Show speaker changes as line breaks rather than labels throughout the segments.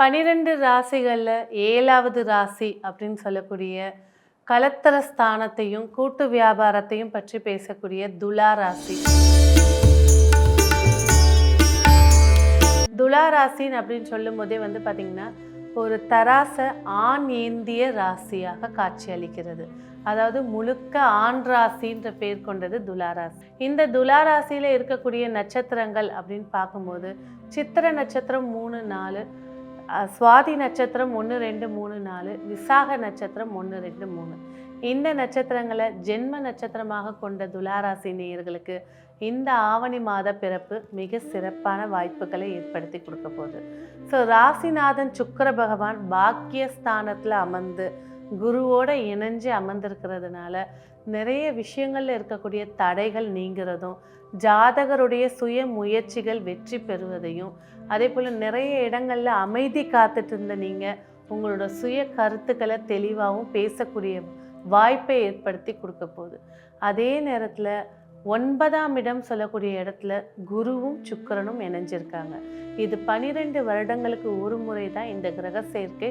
பனிரெண்டு ராசிகளில் ஏழாவது ராசி அப்படின்னு சொல்லக்கூடிய கலத்தர ஸ்தானத்தையும் கூட்டு வியாபாரத்தையும் பற்றி பேசக்கூடிய துலா ராசி. துலா ராசின்னு அப்படின்னு சொல்லும் போதே வந்து பார்த்திங்கன்னா ஒரு தராச ஆண் ஏந்திய ராசியாக காட்சி அளிக்கிறது. அதாவது முழுக்க ஆண் ராசின்ற பேர் கொண்டது துலாராசி இந்த துலா ராசியில் இருக்கக்கூடிய நட்சத்திரங்கள் அப்படின்னு பார்க்கும்போது சித்திர நட்சத்திரம் மூணு நாலு சுவாதி நட்சத்திரம் ஒன்று ரெண்டு மூணு நாலு விசாக நட்சத்திரம் ஒன்று ரெண்டு மூணு. இந்த நட்சத்திரங்களை ஜென்ம நட்சத்திரமாக கொண்ட துலாராசி நேயர்களுக்கு இந்த ஆவணி மாத பிறப்பு மிக சிறப்பான வாய்ப்புகளை ஏற்படுத்தி கொடுக்க போகுது. ஸோ ராசிநாதன் சுக்கர பகவான் பாக்கியஸ்தானத்தில் அமர்ந்து குருவோட இணைஞ்சு அமர்ந்திருக்கிறதுனால நிறைய விஷயங்களில் இருக்கக்கூடிய தடைகள் நீங்கிறதும் ஜாதகருடைய சுய முயற்சிகள் வெற்றி பெறுவதையும் அதே போல் நிறைய இடங்களில் அமைதி காத்துட்டு இருந்த நீங்கள் உங்களோட சுய கருத்துக்களை தெளிவாகவும் பேசக்கூடிய வாய்ப்பை ஏற்படுத்தி கொடுக்க போகுது. அதே நேரத்தில் ஒன்பதாம் இடம் சொல்லக்கூடிய இடத்துல குருவும் சுக்கரனும் இணைஞ்சிருக்காங்க. இது பனிரெண்டு வருடங்களுக்கு ஒரு முறை தான் இந்த கிரக சேர்க்கை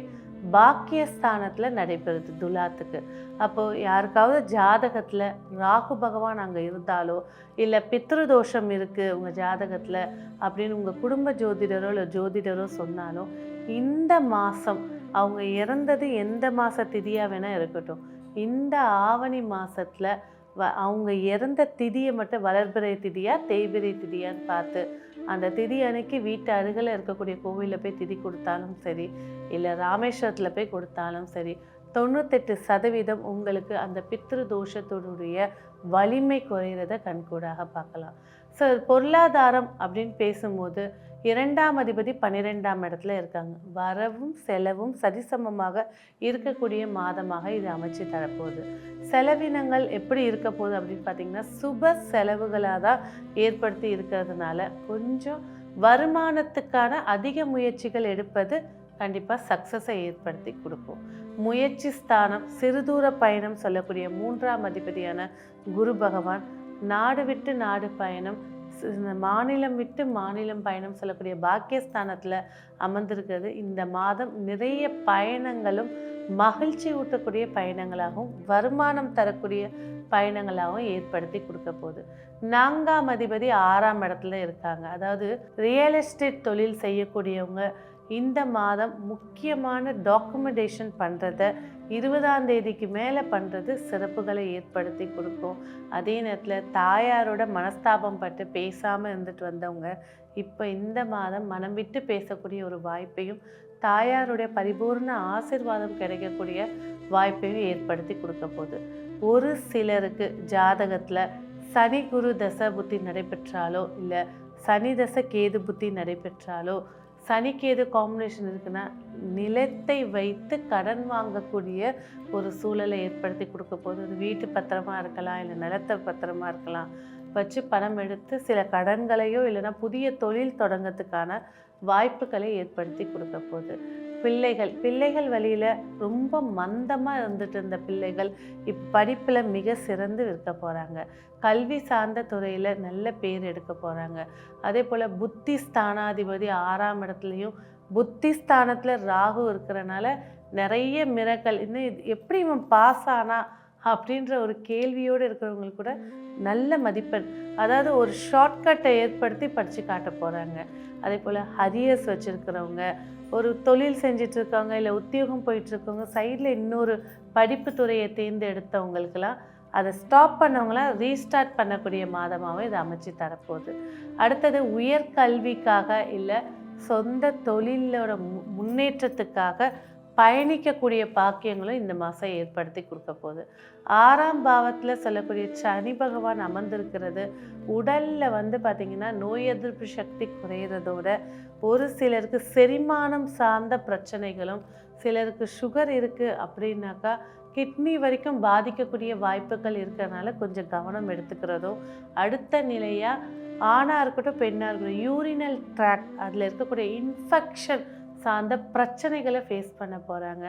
பாக்கியஸ்தானத்தில் நடைபெறுது துலாத்துக்கு. அப்போது யாருக்காவது ஜாதகத்தில் ராகு பகவான் அங்கே இருந்தாலோ இல்லை பித்ரு தோஷம் இருக்குது உங்கள் ஜாதகத்தில் அப்படின்னு உங்கள் குடும்ப ஜோதிடரோ இல்லை ஜோதிடரோ சொன்னாலும் இந்த மாதம் அவங்க இறந்தது எந்த மாத திதியாக வேணால் இருக்கட்டும். இந்த ஆவணி மாதத்தில் வ அவங்க இறந்த திதியை மட்டும் வளர்பிறை திதியாக தேய்பிறை திதியான்னு பார்த்து அந்த திதி அன்னைக்கு வீட்டு அருகில் இருக்கக்கூடிய கோவிலில் போய் திதி கொடுத்தாலும் சரி இல்லை ராமேஸ்வரத்தில் போய் கொடுத்தாலும் சரி தொண்ணூத்தெட்டு சதவீதம் உங்களுக்கு அந்த பித்ரு தோஷத்தினுடைய வலிமை குறையிறத கண்கூடாக பார்க்கலாம். ஸோ பொருளாதாரம் அப்படின்னு பேசும்போது இரண்டாம் அதிபதி பன்னிரெண்டாம் இடத்துல இருக்காங்க. வரவும் செலவும் சரிசமமாக இருக்கக்கூடிய மாதமாக இது அமைச்சு தரப்போகுது. செலவினங்கள் எப்படி இருக்க போகுது அப்படின்னு பார்த்தீங்கன்னா சுப செலவுகளாக தான் ஏற்படுத்தி இருக்கிறதுனால கொஞ்சம் வருமானத்துக்கான அதிக முயற்சிகள் எடுப்பது கண்டிப்பாக சக்ஸஸை ஏற்படுத்தி கொடுக்கும். முயற்சி ஸ்தானம் சிறுதூர பயணம் சொல்லக்கூடிய மூன்றாம் அதிபதியான குரு பகவான் நாடு விட்டு நாடு பயணம் மாநிலம் விட்டு மாநிலம் பயணம் சொல்லக்கூடிய பாக்கியஸ்தானத்தில் அமர்ந்திருக்கிறது. இந்த மாதம் நிறைய பயணங்களும் மகிழ்ச்சி ஊட்டக்கூடிய பயணங்களாகவும் வருமானம் தரக்கூடிய பயணங்களாகவும் ஏற்படுத்தி கொடுக்க போகுது. நான்காம் அதிபதி ஆறாம் இடத்துல இருக்காங்க. அதாவது ரியல் எஸ்டேட் தொழில் செய்யக்கூடியவங்க இந்த மாதம் முக்கியமான டாக்குமெண்டேஷன் பண்ணுறத இருபதாம் தேதிக்கு மேலே பண்ணுறது சிறப்புகளை ஏற்படுத்தி கொடுக்கும். அதே நேரத்தில் தாயாரோட மனஸ்தாபம் பட்டு பேசாமல் இருந்துட்டு வந்தவங்க இப்போ இந்த மாதம் மனம் விட்டு பேசக்கூடிய ஒரு வாய்ப்பையும் தாயாருடைய பரிபூர்ண ஆசிர்வாதம் கிடைக்கக்கூடிய வாய்ப்பையும் ஏற்படுத்தி கொடுக்க போகுது. ஒரு சிலருக்கு ஜாதகத்தில் சனி குரு தசை புத்தி நடைபெற்றாலோ இல்லை சனி தசை கேது புத்தி நடைபெற்றாலோ சனிக்கேது காம்பினேஷன் இருக்குன்னா நிலத்தை வைத்து கடன் வாங்கக்கூடிய ஒரு சூழலை ஏற்படுத்தி கொடுக்க போகுது. அது வீட்டு பத்திரமா இருக்கலாம் இல்லை நிலத்தை பத்திரமா இருக்கலாம். வச்சு பணம் எடுத்து சில கடன்களையோ இல்லைன்னா புதிய தொழில் தொடங்கத்துக்கான வாய்ப்புகளை ஏற்படுத்தி கொடுக்க போகுது. பிள்ளைகள் பிள்ளைகள் வழியில் ரொம்ப மந்தமாக இருந்துட்டு இருந்த பிள்ளைகள் இப்போ படிப்பில் மிக சிறந்து இருக்க போகிறாங்க கல்வி சார்ந்த துறையில் நல்ல பேர் எடுக்க போகிறாங்க அதே போல் புத்தி ஸ்தானாதிபதி ஆறாம் இடத்துலையும் புத்தி ஸ்தானத்தில் ராகு இருக்கிறனால நிறைய மிரக்கல். இன்னும் இது எப்படி இவன் பாஸ் ஆனா அப்படின்ற ஒரு கேள்வியோடு இருக்கிறவங்களுக்கு கூட நல்ல மதிப்பெண். அதாவது ஒரு ஷார்ட்கட்டை ஏற்படுத்தி படித்து காட்ட போகிறாங்க அதே போல் ஹரியர்ஸ் வச்சுருக்கிறவங்க ஒரு தொழில் செஞ்சிட்ருக்கவங்க இல்லை உத்தியோகம் போயிட்டுருக்கவங்க சைடில் இன்னொரு படிப்பு துறையை தேர்ந்தெடுத்தவங்களுக்கெல்லாம் அதை ஸ்டாப் பண்ணவங்களாம் ரீஸ்டார்ட் பண்ணக்கூடிய மாதமாகவும் இது அமைச்சு தரப்போகுது. அடுத்தது உயர்கல்விக்காக இல்லை சொந்த தொழிலோட மு- முன்னேற்றத்துக்காக பயணிக்கக்கூடிய பாக்கியங்களும் இந்த மாதம் ஏற்படுத்தி கொடுக்க போகுது. ஆறாம் பாவத்தில் சொல்லக்கூடிய சனி பகவான் அமர்ந்திருக்கிறது. உடலில் வந்து பார்த்திங்கன்னா நோய் எதிர்ப்பு சக்தி குறையிறதோட ஒரு சிலருக்கு செரிமானம் சார்ந்த பிரச்சனைகளும் சிலருக்கு சுகர் இருக்குது அப்படின்னாக்கா கிட்னி வரைக்கும் பாதிக்கக்கூடிய வாய்ப்புகள் இருக்கிறனால கொஞ்சம் கவனம் எடுத்துக்கிறதும் அடுத்த நிலையாக ஆணாக இருக்கட்டும் பெண்ணாக இருக்கட்டும் யூரினல் ட்ராக் அதில் இருக்கக்கூடிய இன்ஃபெக்ஷன் சார்ந்த பிரச்சனைகளை ஃபேஸ் பண்ண போகிறாங்க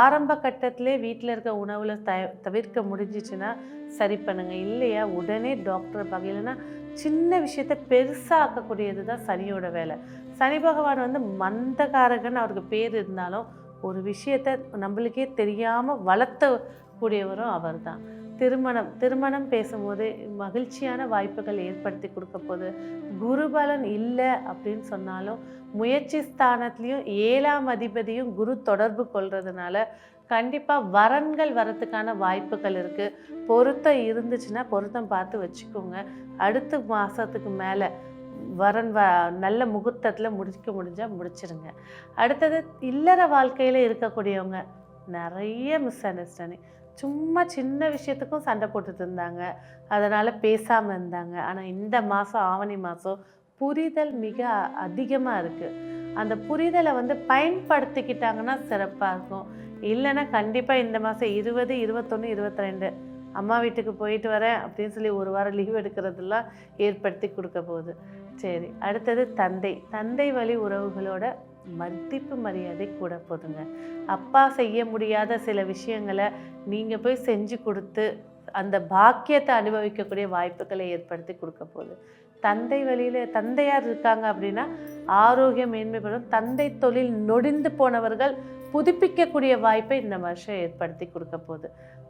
ஆரம்ப கட்டத்திலே வீட்டில் இருக்க உணவில் த தவிர்க்க முடிஞ்சிச்சுன்னா சரி பண்ணுங்கள் இல்லையா? உடனே டாக்டரை பார்க்க சின்ன விஷயத்தை பெருசாக்கக்கூடியது தான் சனியோட வேலை. சனி பகவான் வந்து மந்தகாரகன் அவருக்கு பேர் இருந்தாலும் ஒரு விஷயத்தை நம்மளுக்கே தெரியாமல் வளர்த்தக்கூடியவரும் அவர்தான். திருமணம் திருமணம் பேசும்போது மகிழ்ச்சியான வாய்ப்புகள் ஏற்படுத்தி கொடுக்க போகுது. குருபலன் இல்லை அப்படின்னு சொன்னாலும் முயற்சி ஸ்தானத்துலேயும் ஏழாம் அதிபதியும் குரு தொடர்பு கொள்றதுனால கண்டிப்பாக வரன்கள் வரத்துக்கான வாய்ப்புகள் இருக்குது பொருத்தம் இருந்துச்சுன்னா பொருத்தம் பார்த்து வச்சுக்கோங்க. அடுத்த மாதத்துக்கு மேலே வரன் வ நல்ல முகூர்த்தத்தில் முடிக்க முடிஞ்சால் முடிச்சிருங்க. அடுத்தது இல்லற வாழ்க்கையில் இருக்கக்கூடியவங்க நிறைய மிஸ் அண்டர்ஸ்டாண்டிங் சும்மா சின்ன விஷயத்துக்கும் சண்டை போட்டுட்டு இருந்தாங்க. அதனால் பேசாமல் இருந்தாங்க. ஆனால் இந்த மாதம் ஆவணி மாதம் புரிதல் மிக அதிகமாக இருக்குது அந்த புரிதலை வந்து பயன்படுத்திக்கிட்டாங்கன்னா சிறப்பாக இருக்கும் இல்லைன்னா கண்டிப்பாக இந்த மாதம் இருபது இருபத்தொன்று இருபத்தி ரெண்டு அம்மா வீட்டுக்கு போயிட்டு வரேன் அப்படின்னு சொல்லி ஒரு வாரம் லீவ் எடுக்கிறதெல்லாம் ஏற்படுத்தி கொடுக்க போகுது. சரி அடுத்தது தந்தை. தந்தை வழி உறவுகளோட மதிப்பு மரியாதை கூட போதுங்க. அப்பா செய்ய முடியாத சில விஷயங்களை நீங்கள் போய் செஞ்சு கொடுத்து அந்த பாக்கியத்தை அனுபவிக்கக்கூடிய வாய்ப்புகளை ஏற்படுத்தி கொடுக்க போகுது. தந்தை வழியில் தந்தையார் இருக்காங்க அப்படின்னா ஆரோக்கியம் மேன்மைப்படும் தந்தை தொழில் நொடிந்து போனவர்கள் புதுப்பிக்கக்கூடிய வாய்ப்பை இந்த வருஷம் ஏற்படுத்தி கொடுக்க போகுது.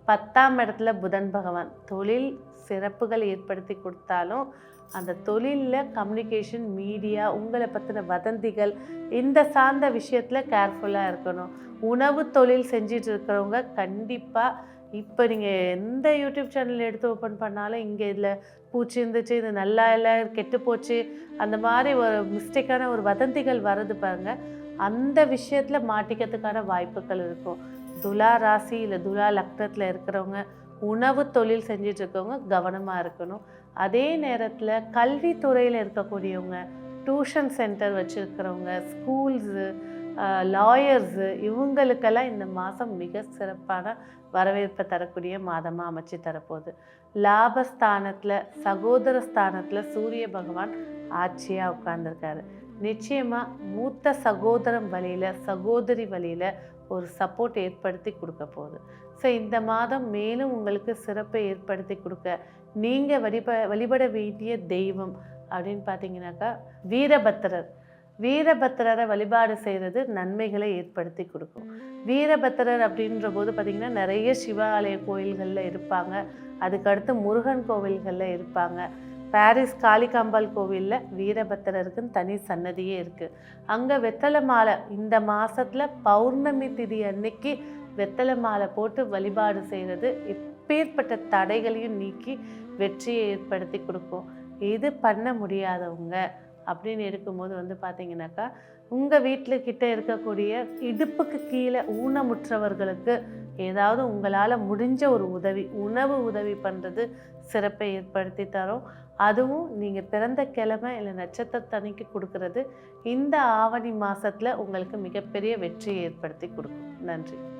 பத்தாம் இடத்துல புதன் பகவான். தொழில் சிறப்புகள் ஏற்படுத்தி கொடுத்தாலும் அந்த தொழிலில் கம்யூனிகேஷன் மீடியா உங்களை பற்றின வதந்திகள் இந்த சார்ந்த விஷயத்தில் கேர்ஃபுல்லாக இருக்கணும். உணவு தொழில் செஞ்சிட்டு இருக்கிறவங்க கண்டிப்பாக இப்போ நீங்கள் எந்த யூடியூப் சேனல் எடுத்து ஓப்பன் பண்ணாலும் இங்கே இதில் பூச்சி இருந்துச்சு இது நல்லா இல்லை கெட்டு போச்சு அந்த மாதிரி ஒரு மிஸ்டேக்கான ஒரு வதந்திகள் வர்றது பாருங்கள் அந்த விஷயத்தில் மாட்டிக்கிறதுக்கான வாய்ப்புகள் இருக்கும். துலா ராசி இல்லை துலா லக்னத்தில் இருக்கிறவங்க உணவு தொழில் செஞ்சுட்டு இருக்கவங்க கவனமாக இருக்கணும். அதே நேரத்தில் கல்வித்துறையில் இருக்கக்கூடியவங்க டியூஷன் சென்டர் வச்சுருக்கிறவங்க ஸ்கூல்ஸு லாயர்ஸு இவங்களுக்கெல்லாம் இந்த மாதம் மிக சிறப்பான வரவேற்பை தரக்கூடிய மாதமாக அமைச்சு தரப்போகுது. லாபஸ்தானத்தில் சகோதர ஸ்தானத்தில் சூரிய பகவான் ஆட்சியாக உட்கார்ந்துருக்காரு. நிச்சயமாக மூத்த சகோதரம் வழியில் சகோதரி வழியில் ஒரு சப்போர்ட் ஏற்படுத்தி கொடுக்க போகுது. ஸோ இந்த மாதம் மேலும் உங்களுக்கு சிறப்பை ஏற்படுத்தி கொடுக்க நீங்கள் வழிப வழிபட வேண்டிய தெய்வம் அப்படின்னு பார்த்தீங்கன்னாக்கா வீரபத்திரர். வீரபத்திரரை வழிபாடு செய்கிறது நன்மைகளை ஏற்படுத்தி கொடுக்கும். வீரபத்திரர் அப்படின்ற போது பார்த்திங்கன்னா நிறைய சிவாலய கோயில்களில் இருப்பாங்க. அதுக்கடுத்து முருகன் கோவில்களில் இருப்பாங்க. பாரிஸ் காளிகாம்பாள் கோவிலில் வீரபத்திரருக்குன்னு தனி சன்னதியே இருக்குது அங்கே வெத்தலை மாலை இந்த மாதத்தில் பௌர்ணமி திதி அன்னைக்கு வெத்தலை மாலை போட்டு வழிபாடு செய்கிறது எப்பேற்பட்ட தடைகளையும் நீக்கி வெற்றியை ஏற்படுத்தி கொடுக்கும். இது பண்ண முடியாதவங்க அப்படின்னு எடுக்கும்போது வந்து பார்த்தீங்கன்னாக்கா உங்கள் வீட்டில் கிட்ட இருக்கக்கூடிய இடுப்புக்கு கீழே ஊனமுற்றவர்களுக்கு ஏதாவது உங்களால் முடிஞ்ச ஒரு உதவி உணவு உதவி பண்ணுறது சிறப்பை ஏற்படுத்தி தரும். அதுவும் நீங்கள் பிறந்த கிழமை இல்லை நட்சத்திரத்தனைக்கு கொடுக்கறது இந்த ஆவணி மாதத்தில் உங்களுக்கு மிகப்பெரிய வெற்றியை ஏற்படுத்தி கொடுக்கும். நன்றி.